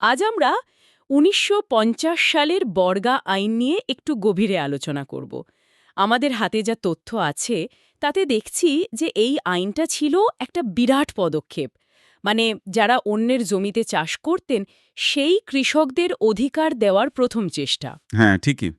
আজ আমরা উনিশশো পঞ্চাশ সালের বর্গা আইন নিয়ে একটু গভীরে আলোচনা করব। আমাদের হাতে যা তথ্য আছে, তাতে দেখছি যে এই আইনটা ছিল একটা বিরাট পদক্ষেপ। মানে যারা অন্যের জমিতে চাষ করতেন, সেই কৃষকদের অধিকার দেওয়ার প্রথম চেষ্টা। হ্যাঁ ঠিকই।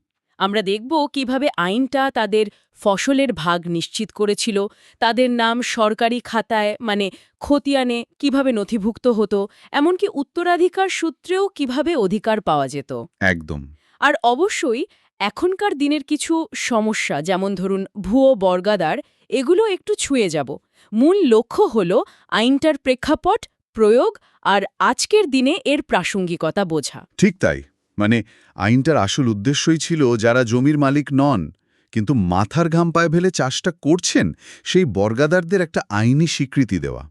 আমরা দেখব কীভাবে আইনটা তাদের ফসলের ভাগ নিশ্চিত করেছিল তাদের নাম সরকারি খাতায় মানে খতিয়ানে কীভাবে নথিভুক্ত হতো এমনকি উত্তরাধিকার সূত্রেও কীভাবে অধিকার পাওয়া যেত। একদম। আর অবশ্যই এখনকার দিনের কিছু সমস্যা যেমন ধরুন ভুয়ো বর্গাদার এগুলো একটু ছুঁয়ে যাব। মূল লক্ষ্য হল আইনটার প্রেক্ষাপট প্রয়োগ আর আজকের দিনে এর প্রাসঙ্গিকতা বোঝা। ঠিক তাই। মানে আইনটার আসল উদ্দেশ্যই ছিল যারা জমির মালিক নন কিন্তু মাথার ঘাম পায়ে ফেলে চাষটা করছেন সেই বর্গাদারদের একটা আইনি স্বীকৃতি দেওয়া।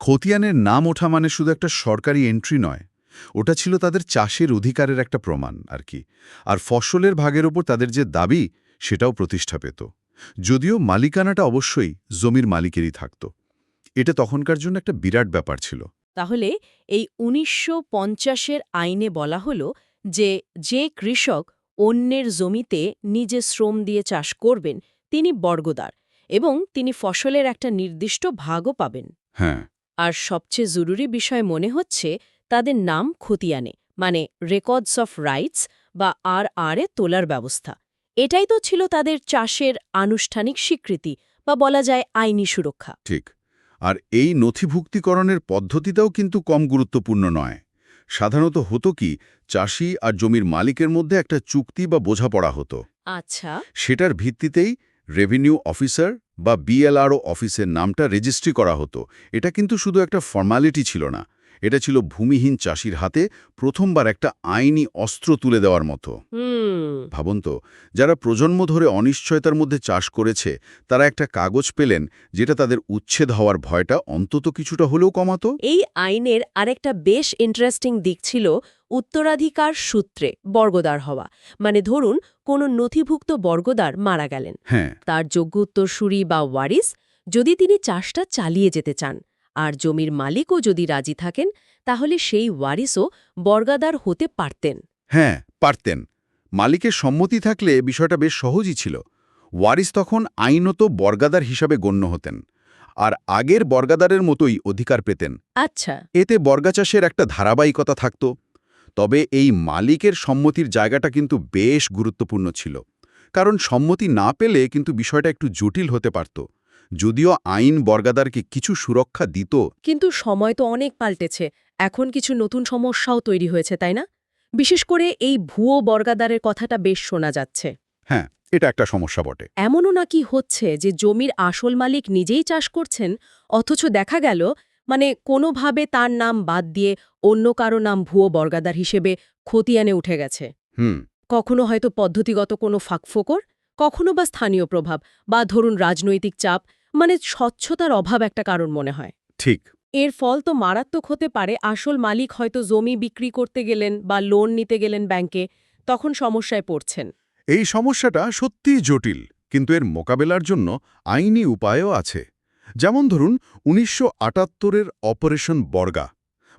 খতিয়ানের নাম ওঠা মানে শুধু একটা সরকারি এন্ট্রি নয় ওটা ছিল তাদের চাষের অধিকারের একটা প্রমাণ আর কি। আর ফসলের ভাগের ওপর তাদের যে দাবি সেটাও প্রতিষ্ঠা পেত। যদিও মালিকানাটা অবশ্যই জমির মালিকেরই থাকত। এটা তখনকার জন্য একটা বিরাট ব্যাপার ছিল। তাহলে এই উনিশশো পঞ্চাশের আইনে বলা হলো যে যে কৃষক অন্যের জমিতে নিজে শ্রম দিয়ে চাষ করবেন তিনি বর্গদার এবং তিনি ফসলের একটা নির্দিষ্ট ভাগও পাবেন। হ্যাঁ। আর সবচেয়ে জরুরি বিষয় মনে হচ্ছে তাদের নাম খতিয়ানে মানে রেকর্ডস অফ রাইটস বা আর আরে তোলার ব্যবস্থা। এটাই তো ছিল তাদের চাষের আনুষ্ঠানিক স্বীকৃতি বা বলা যায় আইনি সুরক্ষা। ঠিক। আর এই নথিভুক্তিকরণের পদ্ধতিটাও কিন্তু কম গুরুত্বপূর্ণ নয়। সাধারণত হতো কি চাষি আর জমির মালিকের মধ্যে একটা চুক্তি বা বোঝাপড়া হতো। আচ্ছা। সেটার ভিত্তিতেই রেভিনিউ অফিসার বা বিএলআরও অফিসের নামটা রেজিস্ট্রি করা হতো। এটা কিন্তু শুধু একটা ফর্মালিটি ছিল না। এটা ছিল ভূমিহীন চাষির হাতে প্রথমবার একটা আইনি অস্ত্র তুলে দেওয়ার মতো। ভাবুন তো যারা প্রজন্ম ধরে অনিশ্চয়তার মধ্যে চাষ করেছে তারা একটা কাগজ পেলেন যেটা তাদের উচ্ছেদ হওয়ার ভয়টা অন্তত কিছুটা হলেও কমাতো। এই আইনের আরেকটা বেশ ইন্টারেস্টিং দিক ছিল উত্তরাধিকার সূত্রে বর্গদার হওয়া। মানে ধরুন কোনো নথিভুক্ত বর্গদার মারা গেলেন। হ্যাঁ। তার যোগ্য উত্তরসূরি বা ওয়ারিস যদি তিনি চাষটা চালিয়ে যেতে চান। আর জমির মালিকও যদি রাজি থাকেন তাহলে সেই ওয়ারিসও বর্গাদার হতে পারতেন। হ্যাঁ পারতেন। মালিকের সম্মতি থাকলে বিষয়টা বেশ সহজই ছিল। ওয়ারিস তখন আইনত বর্গাদার হিসাবে গণ্য হতেন আর আগের বর্গাদারের মতোই অধিকার পেতেন। আচ্ছা। এতে বর্গাচাষের একটা ধারাবাহিকতা থাকত। তবে এই মালিকের সম্মতির জায়গাটা কিন্তু বেশ গুরুত্বপূর্ণ ছিল। কারণ সম্মতি না পেলে কিন্তু বিষয়টা একটু জটিল হতে পারত। যদিও আইন বর্গাদারকে কিছু সুরক্ষা দিত। কিন্তু সময় তো অনেক পাল্টেছে। এখন কিছু নতুন সমস্যাও তৈরি হয়েছে তাই না? বিশেষ করে এই ভুয়ো বর্গাদারের কথাটা বেশ শোনা যাচ্ছে। হ্যাঁ এটা একটা সমস্যা বটে। এমনও নাকি হচ্ছে যে জমির আসল মালিক নিজেই চাষ করছেন অথচ দেখা গেল মানে কোনোভাবে তার নাম বাদ দিয়ে অন্য কারও নাম ভুয়ো বর্গাদার হিসেবে খতিয়ানে উঠে গেছে। হুম। কখনো হয়তো পদ্ধতিগত কোনো ফাঁকফোকর কখনো বা স্থানীয় প্রভাব বা ধরুন রাজনৈতিক চাপ মানে স্বচ্ছতার অভাব একটা কারণ মনে হয়। ঠিক। এর ফল তো মারাত্মক হতে পারে আসল মালিক হয়তো জমি বিক্রি করতে গেলেন বা লোন নিতে গেলেন ব্যাংকে তখন সমস্যায় পড়ছেন। এই সমস্যাটা সত্যিই জটিল কিন্তু এর মোকাবেলার জন্য আইনি উপায়ও আছে। যেমন ধরুন উনিশশো আটাত্তরের অপারেশন বর্গা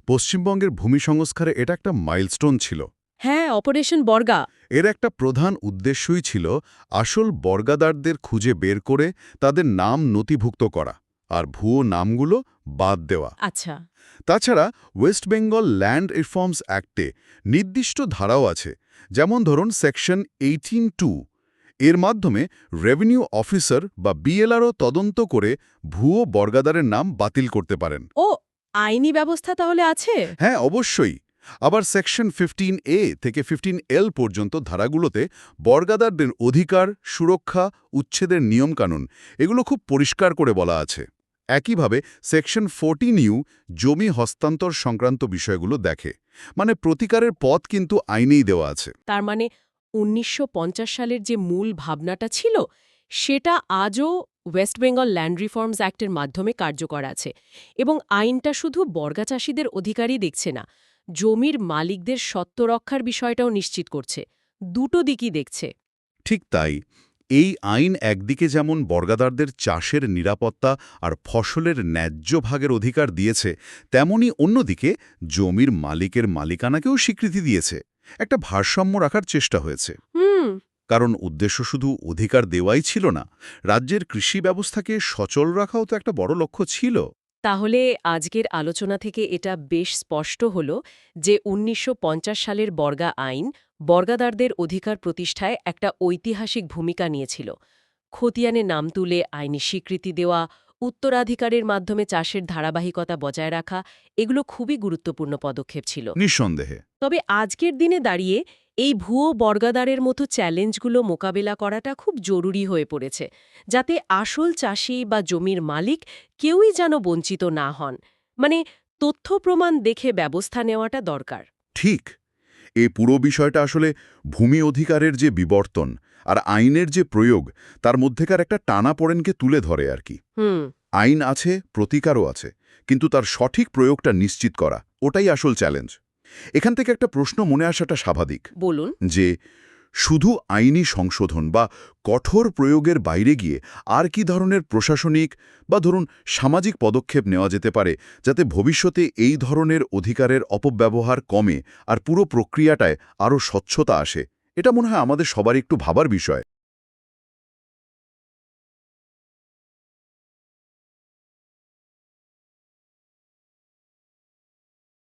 পশ্চিমবঙ্গের ভূমি সংস্কারে এটা একটা মাইলস্টোন ছিল। হ্যাঁ অপারেশন বর্গা। এর একটা প্রধান উদ্দেশ্যই ছিল আসল বর্গাদারদের খুঁজে বের করে তাদের নাম নথিভুক্ত করা আর ভুয়ো নামগুলো বাদ দেওয়া। আচ্ছা। তাছাড়া ওয়েস্ট বেঙ্গল ল্যান্ড রিফর্মস অ্যাক্টে নির্দিষ্ট ধারাও আছে যেমন ধরুন সেকশন এইটিন টু। এর মাধ্যমে রেভিনিউ অফিসার বা বিএলআরও তদন্ত করে ভুয়ো বর্গাদারের নাম বাতিল করতে পারেন। ও আইনি ব্যবস্থা তাহলে আছে? হ্যাঁ অবশ্যই। আবার সেকশন ফিফটিন এ থেকে ফিফটিন এল পর্যন্ত ধারাগুলোতে বর্গাদারদের অধিকার, সুরক্ষা, উচ্ছেদের নিয়মকানুন, এগুলো খুব পরিষ্কার করে বলা আছে। একইভাবে সেকশন ফোরটিন ইউ জমি হস্তান্তর সংক্রান্ত বিষয়গুলো দেখে মানে প্রতিকারের পথ কিন্তু আইনেই দেওয়া আছে। তার মানে উনিশশো পঞ্চাশ সালের যে মূল ভাবনাটা ছিল, সেটা আজও ওয়েস্ট বেঙ্গল ল্যান্ড রিফর্মস অ্যাক্টের মাধ্যমে কার্যকর আছে এবং আইনটা শুধু বর্গাচাষীদের অধিকারই দেখছে না জমির মালিকদের সত্ত্ব রক্ষার বিষয়টাও নিশ্চিত করছে। দুটো দিকই দেখছে। ঠিক তাই। এই আইন একদিকে যেমন বর্গাদারদের চাষের নিরাপত্তা আর ফসলের ন্যায্য ভাগের অধিকার দিয়েছে তেমনি অন্যদিকে জমির মালিকের মালিকানাকেও স্বীকৃতি দিয়েছে। একটা ভারসাম্য রাখার চেষ্টা হয়েছে। হুম। কারণ উদ্দেশ্য শুধু অধিকার দেওয়াই ছিল না রাজ্যের কৃষি ব্যবস্থাকে সচল রাখাও তো একটা বড় লক্ষ্য ছিল। তাহলে আজকের আলোচনা থেকে এটা বেশ স্পষ্ট হল যে উনিশশো পঞ্চাশ সালের বর্গা আইন বর্গাদারদের অধিকার প্রতিষ্ঠায় একটা ঐতিহাসিক ভূমিকা নিয়েছিল। খতিয়ানে নাম তুলে আইনি স্বীকৃতি দেওয়া উত্তরাধিকারের মাধ্যমে চাষের ধারাবাহিকতা বজায় রাখা এগুলো খুবই গুরুত্বপূর্ণ পদক্ষেপ ছিল। নিঃসন্দেহে। তবে আজকের দিনে দাঁড়িয়ে এই ভুয়ো বর্গাদারের মতো চ্যালেঞ্জগুলো মোকাবেলা করাটা খুব জরুরি হয়ে পড়েছে যাতে আসল চাষি বা জমির মালিক কেউই যেন বঞ্চিত না হন। মানে তথ্য প্রমাণ দেখে ব্যবস্থা নেওয়াটা দরকার। ঠিক। এ পুরো বিষয়টা আসলে ভূমি অধিকারের যে বিবর্তন আর আইনের যে প্রয়োগ তার মধ্যেকার একটা টানাপোড়েনকে তুলে ধরে আর কি। হুম। আইন আছে প্রতিকারও আছে কিন্তু তার সঠিক প্রয়োগটা নিশ্চিত করা ওটাই আসল চ্যালেঞ্জ। এখান থেকে একটা প্রশ্ন মনে আসাটা স্বাভাবিক। বলুন। যে শুধু আইনি সংশোধন বা কঠোর প্রয়োগের বাইরে গিয়ে আর কি ধরনের প্রশাসনিক বা ধরুন সামাজিক পদক্ষেপ নেওয়া যেতে পারে যাতে ভবিষ্যতে এই ধরনের অধিকারের অপব্যবহার কমে আর পুরো প্রক্রিয়াটায় আরও স্বচ্ছতা আসে এটা মনে হয় আমাদের সবার একটু ভাবার বিষয়।